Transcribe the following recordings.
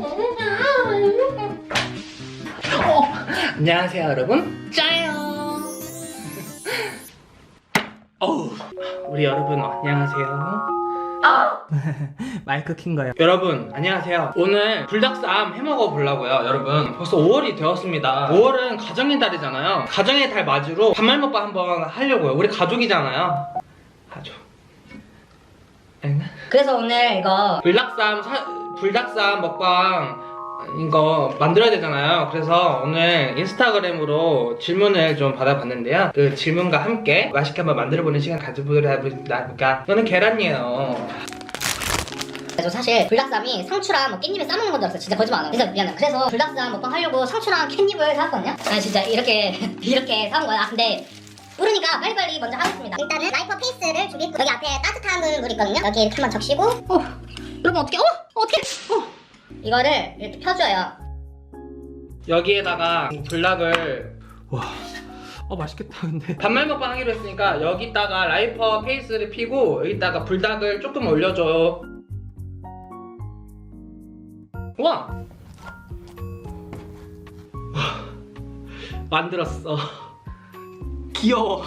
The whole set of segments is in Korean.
어, 안녕하세요 여러분. 짜요. 어우 우리 여러분 안녕하세요. 마이크 킨 거예요. 여러분 안녕하세요. 오늘 불닭쌈 해먹어 보려고요 여러분. 벌써 5월이 되었습니다. 5월은 가정의 달이잖아요. 가정의 달 맞이로 반말 먹방 한번 하려고요. 우리 가족이잖아요. 가족. 엥? 그래서 오늘 이거 불닭쌈 사, 불닭쌈 먹방 이거 만들어야 되잖아요. 그래서 오늘 인스타그램으로 질문을 좀 받아봤는데요. 그 질문과 함께 맛있게 한번 만들어보는 시간 가져보려 해보니까 이거는 계란이에요. 그래서 사실 불닭쌈이 상추랑 뭐 깻잎을 싸먹는 건줄 알았어 진짜 거짓말 안 해. 그래서 미안해 그래서 불닭쌈 먹방 하려고 상추랑 깻잎을 사왔거든요. 아 진짜 이렇게 이렇게 사온 거야. 아, 근데 뿌르니까 빨리빨리 먼저 하겠습니다. 일단은 라이퍼 페이스를 준비했고 여기 앞에 따뜻한 물 있거든요. 여기 이렇게 한번 적시고. 어 여러분 어떻게 어 어떻게 어 이거를 이렇게 펴줘요 여기에다가 불닭을 와. 어 맛있겠다 근데 반말 먹방 하기로 했으니까 여기다가 라이퍼 페이스를 피고 여기다가 불닭을 조금 올려줘요 와! 와. 만들었어 귀여워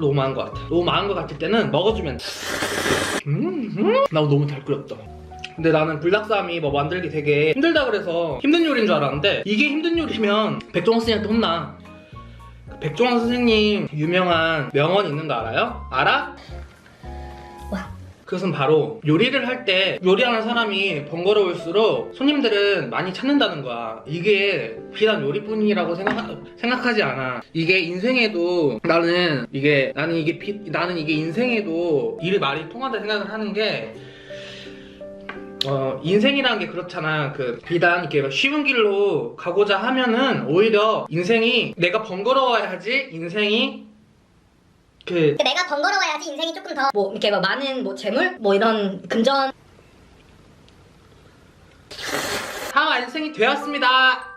너무 많은 것 같아 너무 많은 것 같을 때는 먹어주면 음, 음. 나 너무 잘 끓였다 근데 나는 불닭쌈이 뭐 만들기 되게 힘들다 그래서 힘든 요리인 줄 알았는데 이게 힘든 요리면 백종원 선생님한테 혼나 백종원 선생님 유명한 명언 있는 거 알아요? 알아? 와. 그것은 바로 요리를 할 때 요리하는 사람이 번거로울수록 손님들은 많이 찾는다는 거야. 이게 비단 요리뿐이라고 생각, 생각하지 않아. 이게 인생에도 나는 이게 나는 이게 비- 나는 이게 인생에도 일이 많이 통한다 생각을 하는 게 어, 인생이라는 게 그렇잖아. 그, 비단, 이렇게 막 쉬운 길로 가고자 하면은, 오히려 인생이, 내가 번거로워야지, 인생이, 그, 내가 번거로워야지 인생이 조금 더 뭐 이렇게 뭐 많은 뭐 재물 뭐 이런 금전 다 완성이 되었습니다.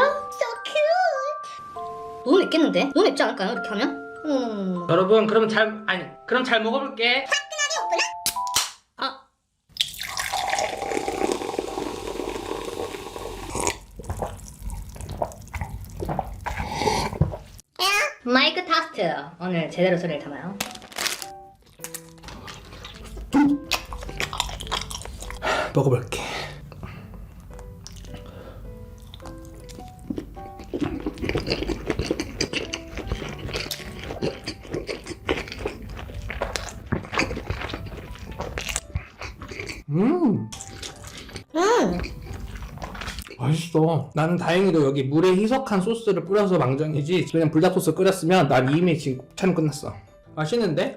so cute 너무 맵겠는데? 너무 맵지 않을까요 이렇게 하면? 음 여러분, 그럼 잘, 아니, 그럼 잘 먹어볼게. 마이크 타스트 오늘 제대로 소리를 담아요 먹어볼게. 음. 음 맛있어. 나는 다행히도 여기 물에 희석한 소스를 뿌려서 망정이지. 그냥 불닭 소스 끓였으면 난 이미 지금 촬영 끝났어. 맛있는데?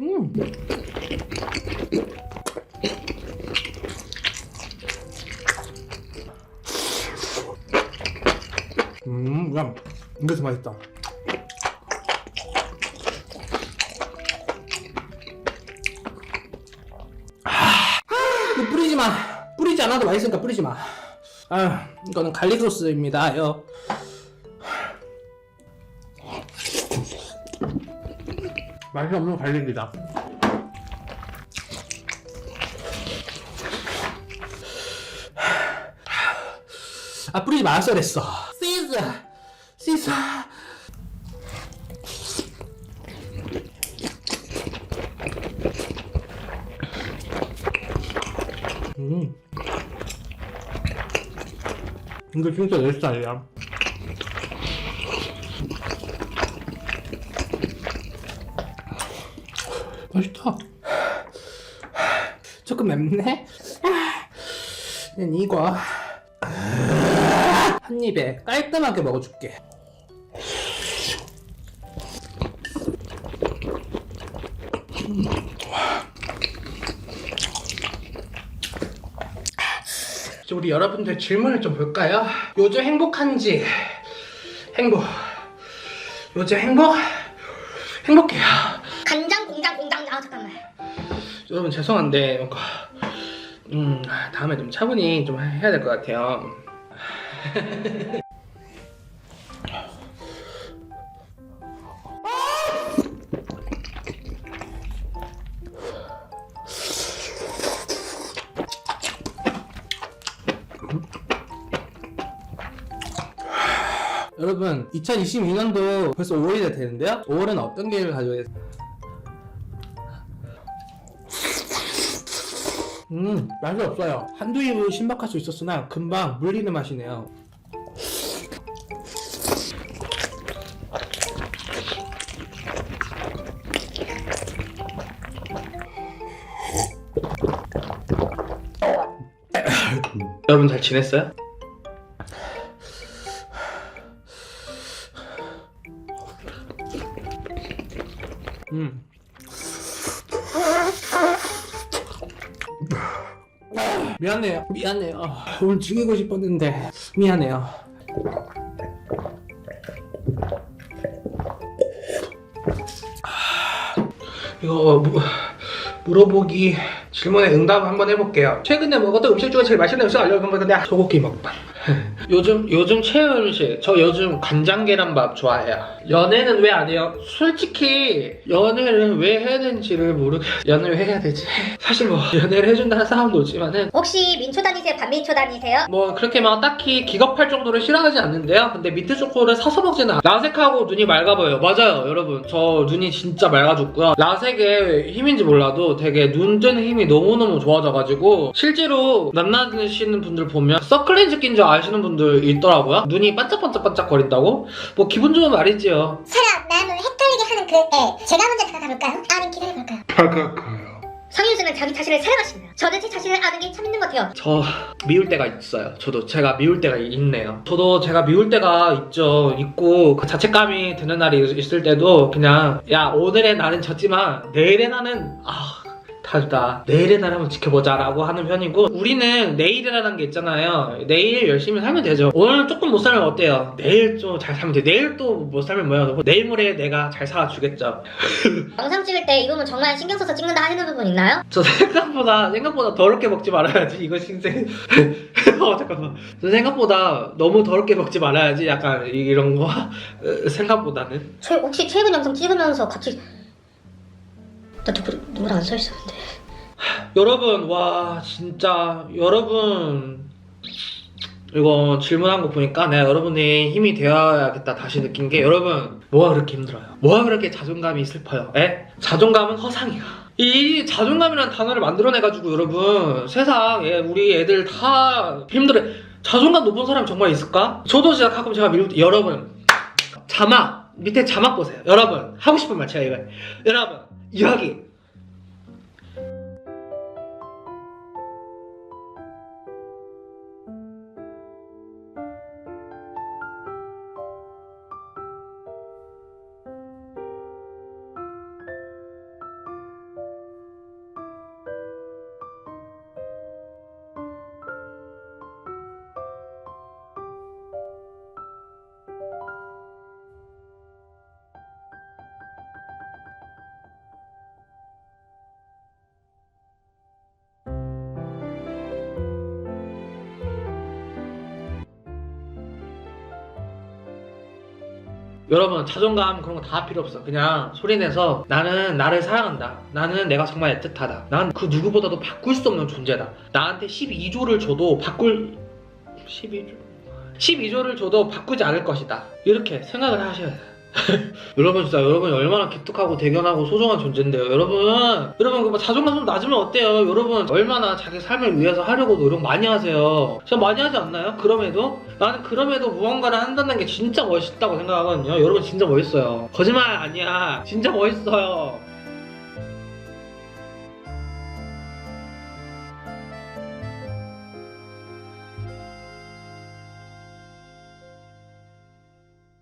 음. 음, 야, 이래서 맛있다. 맛있으니까 뿌리지 마. 아, 이거는 갈릭 소스입니다요. 맛이 없는 갈릭이다. 아 뿌리지 말았어 그랬어. 시즈, 시즈. 이거 진짜 내 스타일이야. 맛있다. 조금 맵네? 난 이거 한 입에 깔끔하게 먹어줄게. 이제 우리 여러분들 질문을 좀 볼까요? 요즘 행복한지? 행복. 요즘 행복? 행복해요. 간장 공장 공장. 아 잠깐만. 여러분 죄송한데 뭔가 음 다음에 좀 차분히 좀 해야 될 것 같아요 여러분 2022년도 벌써 5월이 되는데요 5월은 어떤 계획을 가져야 돼요? 음 맛이 없어요 한두 입은 신박할 수 있었으나 금방 물리는 맛이네요 여러분 잘 지냈어요? 미안해요. 미안해요. 오늘 죽이고 싶었는데 미안해요. 이거 무, 물어보기 질문에 응답 한번 해볼게요. 최근에 먹었던 음식 중에 제일 맛있는 음식 알려주면 근데 소고기 먹방. 요즘 요즘 최애 음식 저 요즘 간장 계란밥 좋아해요. 연애는 왜 안 해요? 솔직히 연애를 왜 해야 되는지를 모르겠. 연애를 왜 해야 되지? 사실 뭐 연애를 해준다는 사람도 있지만은 혹시 민초 다니세요? 반민초 다니세요? 뭐 그렇게 막 딱히 기겁할 정도로 싫어하지 않는데요. 근데 미트 초코를 사서 먹지는 않아요. 라섹하고 눈이 맑아 보여요. 맞아요, 여러분. 저 눈이 진짜 맑아 죽고요. 라섹의 힘인지 몰라도 되게 눈 뜨는 힘이 너무너무 좋아져가지고 실제로 남나시는 분들 보면 서클렌즈 낀 줄 아시는 분들 있더라고요. 눈이 반짝반짝반짝 거린다고? 뭐 기분 좋은 말이지요. 설아 나는 헷갈리게 하는 그 애. 제가 먼저 다가가볼까요? 아님 기다려볼까요? 상윤수는 자기 자신을 사랑하십니다. 저는 제 자신을 아는 게참 있는 것 같아요. 저 미울 때가 있어요. 저도 제가 미울 때가 있네요. 저도 제가 미울 때가 있죠. 있고 그 자책감이 드는 날이 있- 있을 때도 그냥 야 오늘의 나는 졌지만 내일의 나는 아 다르다. 내일의 날 한번 지켜보자 라고 하는 편이고 우리는 내일이라는 게 있잖아요. 내일 열심히 살면 되죠. 오늘 조금 못 살면 어때요? 내일 좀 잘 살면 돼. 내일 또 못 살면 뭐야? 내일 모레 내가 잘 살아주겠죠. 영상 찍을 때 이 부분 정말 신경 써서 찍는다 하시는 부분 있나요? 저 생각보다 생각보다 더럽게 먹지 말아야지 이거 신생 어 잠깐만 저 생각보다 너무 더럽게 먹지 말아야지 약간 이- 이런 거 어, 생각보다는 최, 혹시 최근 영상 찍으면서 같이 나 누구, 누구랑 안 서 있었는데 여러분 와 진짜 여러분 이거 질문한 거 보니까 내가 여러분의 힘이 되어야겠다 다시 느낀 게 여러분 뭐가 그렇게 힘들어요? 뭐가 그렇게 자존감이 슬퍼요? 에? 자존감은 허상이야 이 자존감이라는 단어를 만들어내가지고 여러분 세상에 우리 애들 다 힘들어 자존감 높은 사람 정말 있을까? 저도 진짜 가끔 제가 때 여러분 자막 밑에 자막 보세요 여러분 하고 싶은 말 제가 이거 여러분 여기 여러분 자존감 그런 거 다 필요 없어. 그냥 소리내서 나는 나를 사랑한다. 나는 내가 정말 애틋하다. 난 그 누구보다도 바꿀 수 없는 존재다. 나한테 12조를 줘도 바꿀 12조? 12조를 줘도 바꾸지 않을 것이다. 이렇게 생각을 하셔야 돼요 여러분 진짜 여러분이 얼마나 기특하고 대견하고 소중한 존재인데요. 여러분 여러분 그뭐 자존감 좀 낮으면 어때요? 여러분 얼마나 자기 삶을 위해서 하려고 노력 많이 하세요? 진짜 많이 하지 않나요? 그럼에도? 나는 그럼에도 무언가를 한다는 게 진짜 멋있다고 생각하거든요. 여러분 진짜 멋있어요. 거짓말 아니야. 진짜 멋있어요